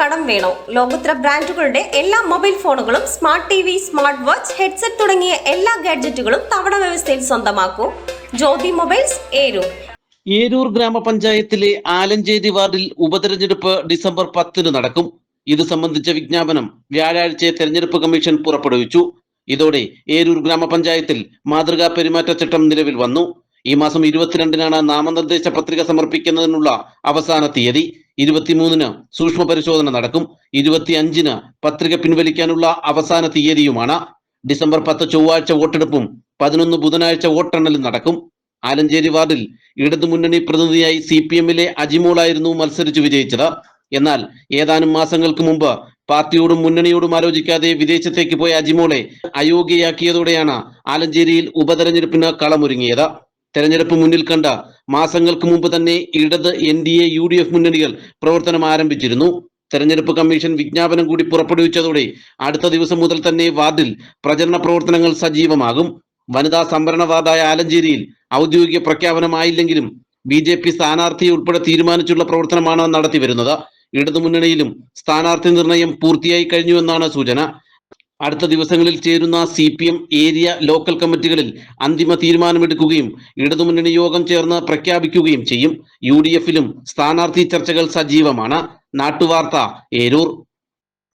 കടം വേണോ? ലോകോത്തര ബ്രാൻഡുകളുടെ എല്ലാ മൊബൈൽ ഫോണുകളും smart T V smart watch headset തുടങ്ങിയ എല്ലാ ഗാഡ്ജറ്റുകളും തവണ വ്യവസ്ഥയിൽ സ്വന്തമാക്കൂ. ജ്യോതി മൊബൈൽസ് ഏരൂർ. ഏരൂർ ഗ്രാമപഞ്ചായത്തിലെ ആലഞ്ചേരി വാർഡിൽ ഉപതെരഞ്ഞെടുപ്പ് ഡിസംബർ പത്തിന് നടക്കും. ഇത് സംബന്ധിച്ച വിജ്ഞാപനം വ്യാഴാഴ്ച തെരഞ്ഞെടുപ്പ് കമ്മീഷൻ പുറപ്പെടുവിച്ചു. ഇതോടെ ഏരൂർ ഗ്രാമപഞ്ചായത്തിൽ മാതൃകാ പെരുമാറ്റച്ചട്ടം നിലവിൽ വന്നു. ഈ മാസം ഇരുപത്തിരണ്ടിനാണ് നാമനിർദ്ദേശ പത്രിക സമർപ്പിക്കുന്നതിനുള്ള അവസാന തീയതി. ഇരുപത്തിമൂന്നിന് സൂക്ഷ്മ പരിശോധന നടക്കും. ഇരുപത്തിയഞ്ചിന് പത്രിക പിൻവലിക്കാനുള്ള അവസാന തീയതിയുമാണ്. ഡിസംബർ പത്ത് ചൊവ്വാഴ്ച വോട്ടെടുപ്പും പതിനൊന്ന് ബുധനാഴ്ച വോട്ടെണ്ണലും നടക്കും. ആലഞ്ചേരി വാർഡിൽ ഇടതുമുന്നണി പ്രതിനിധിയായി സി പി എമ്മിലെ അജിമോളായിരുന്നു മത്സരിച്ചു വിജയിച്ചത്. എന്നാൽ ഏതാനും മാസങ്ങൾക്ക് മുമ്പ് പാർട്ടിയോടും മുന്നണിയോടും ആലോചിക്കാതെ വിദേശത്തേക്ക് പോയ അജിമോളെ അയോഗ്യയാക്കിയതോടെയാണ് ആലഞ്ചേരിയിൽ ഉപതെരഞ്ഞെടുപ്പിന് കളമൊരുങ്ങിയത്. തെരഞ്ഞെടുപ്പ് മുന്നിൽ കണ്ട മാസങ്ങൾക്ക് മുമ്പ് തന്നെ ഇടത് N D A U D F മുന്നണികൾ പ്രവർത്തനം ആരംഭിച്ചിരുന്നു. തെരഞ്ഞെടുപ്പ് കമ്മീഷൻ വിജ്ഞാപനം കൂടി പുറപ്പെടുവിച്ചതോടെ അടുത്ത ദിവസം മുതൽ തന്നെ വാർഡിൽ പ്രചരണ പ്രവർത്തനങ്ങൾ സജീവമാകും. വനിതാ സംവരണ വാർഡായ ആലഞ്ചേരിയിൽ ഔദ്യോഗിക പ്രഖ്യാപനമായില്ലെങ്കിലും ബി ജെ പി സ്ഥാനാർത്ഥിയെ ഉൾപ്പെടെ തീരുമാനിച്ചുള്ള പ്രവർത്തനമാണ് നടത്തിവരുന്നത്. ഇടതുമുന്നണിയിലും സ്ഥാനാർത്ഥി നിർണയം പൂർത്തിയായി കഴിഞ്ഞുവെന്നാണ് സൂചന. അടുത്ത ദിവസങ്ങളിൽ ചേരുന്ന C P M area local കമ്മിറ്റികളിൽ അന്തിമ തീരുമാനമെടുക്കുകയും ഇടതുമുന്നണി യോഗം ചേർന്ന് പ്രഖ്യാപിക്കുകയും ചെയ്യും. യു ഡി എഫിലും സ്ഥാനാർത്ഥി ചർച്ചകൾ സജീവമാണ്. നാട്ടുവാർത്ത ഏരൂർ.